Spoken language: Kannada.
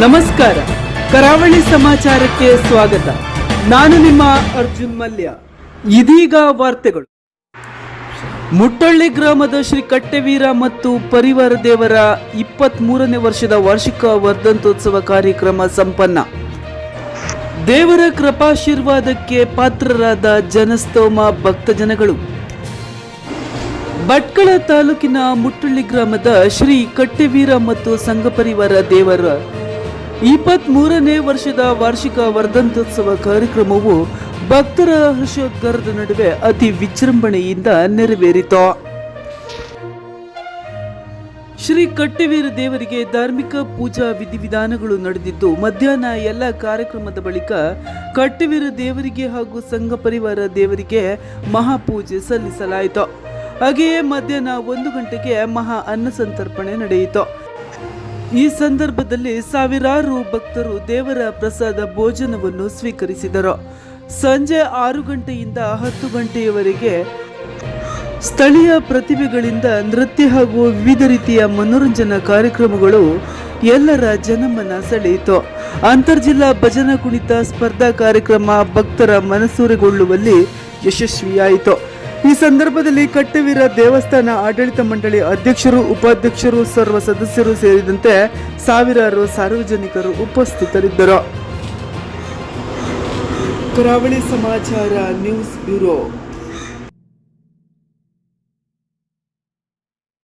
ನಮಸ್ಕಾರ. ಕರಾವಳಿ ಸಮಾಚಾರಕ್ಕೆ ಸ್ವಾಗತ. ನಾನು ನಿಮ್ಮ ಅರ್ಜುನ್ ಮಲ್ಯ. ಇದೀಗ ವಾರ್ತೆಗಳು. ಮುಟ್ಟಳ್ಳಿ ಗ್ರಾಮದ ಶ್ರೀ ಕಟ್ಟೆವೀರ ಮತ್ತು ಪರಿವಾರ ದೇವರ ಇಪ್ಪತ್ತ್ ಮೂರನೇ ವರ್ಷದ ವಾರ್ಷಿಕ ವರ್ಧಂತೋತ್ಸವ ಕಾರ್ಯಕ್ರಮ ಸಂಪನ್ನ. ದೇವರ ಕೃಪಾಶೀರ್ವಾದಕ್ಕೆ ಪಾತ್ರರಾದ ಜನಸ್ತೋಮ ಭಕ್ತಜನಗಳು. ಭಟ್ಕಳ ತಾಲೂಕಿನ ಮುಟ್ಟಳ್ಳಿ ಗ್ರಾಮದ ಶ್ರೀ ಕಟ್ಟೆವೀರ ಮತ್ತು ಸಂಘ ಪರಿವಾರ ದೇವರ ಇಪ್ಪತ್ತ್ ಮೂರನೇ ವರ್ಷದ ವಾರ್ಷಿಕ ವರ್ಧಂತೋತ್ಸವ ಕಾರ್ಯಕ್ರಮವು ಭಕ್ತರ ಹರ್ಷೋದ್ಗಾರದ ನಡುವೆ ಅತಿ ವಿಜೃಂಭಣೆಯಿಂದ ನೆರವೇರಿತು. ಶ್ರೀ ಕಟ್ಟವೀರ ದೇವರಿಗೆ ಧಾರ್ಮಿಕ ಪೂಜಾ ವಿಧಿವಿಧಾನಗಳು ನಡೆದಿದ್ದು, ಮಧ್ಯಾಹ್ನ ಎಲ್ಲ ಕಾರ್ಯಕ್ರಮದ ಬಳಿಕ ಕಟ್ಟವೀರ ದೇವರಿಗೆ ಹಾಗೂ ಸಂಘ ಪರಿವಾರ ದೇವರಿಗೆ ಮಹಾಪೂಜೆ ಸಲ್ಲಿಸಲಾಯಿತು. ಹಾಗೆಯೇ ಮಧ್ಯಾಹ್ನ ಒಂದು ಗಂಟೆಗೆ ಮಹಾ ಅನ್ನ ಸಂತರ್ಪಣೆ ನಡೆಯಿತು. ಈ ಸಂದರ್ಭದಲ್ಲಿ ಸಾವಿರಾರು ಭಕ್ತರು ದೇವರ ಪ್ರಸಾದ ಭೋಜನವನ್ನು ಸ್ವೀಕರಿಸಿದರು. ಸಂಜೆ ಆರು ಗಂಟೆಯಿಂದ ಹತ್ತು ಗಂಟೆಯವರೆಗೆ ಸ್ಥಳೀಯ ಪ್ರತಿಭೆಗಳಿಂದ ನೃತ್ಯ ಹಾಗೂ ವಿವಿಧ ರೀತಿಯ ಮನೋರಂಜನಾ ಕಾರ್ಯಕ್ರಮಗಳು ಎಲ್ಲರ ಜನಮನ ಸೆಳೆಯಿತು. ಅಂತರ್ಜಿಲ್ಲಾ ಭಜನಾ ಕುಣಿತ ಸ್ಪರ್ಧಾ ಕಾರ್ಯಕ್ರಮ ಭಕ್ತರ ಮನಸೂರೆಗೊಳ್ಳುವಲ್ಲಿ ಯಶಸ್ವಿಯಾಯಿತು. ಸಂದರ್ಭದಲ್ಲಿ ಕಟ್ಟವೀರ ದೇವಸ್ಥಾನ ಆಡಳಿತ ಮಂಡಳಿ ಅಧ್ಯಕ್ಷರು, ಉಪಾಧ್ಯಕ್ಷರು, ಸರ್ವ ಸದಸ್ಯರು ಸೇರಿದಂತೆ ಸಾವಿರಾರು ಸಾರ್ವಜನಿಕರು ಉಪಸ್ಥಿತರಿದ್ದರು. ಕರಾವಳಿ ಸಮಾಚಾರ ನ್ಯೂಸ್ ಬ್ಯೂರೋ.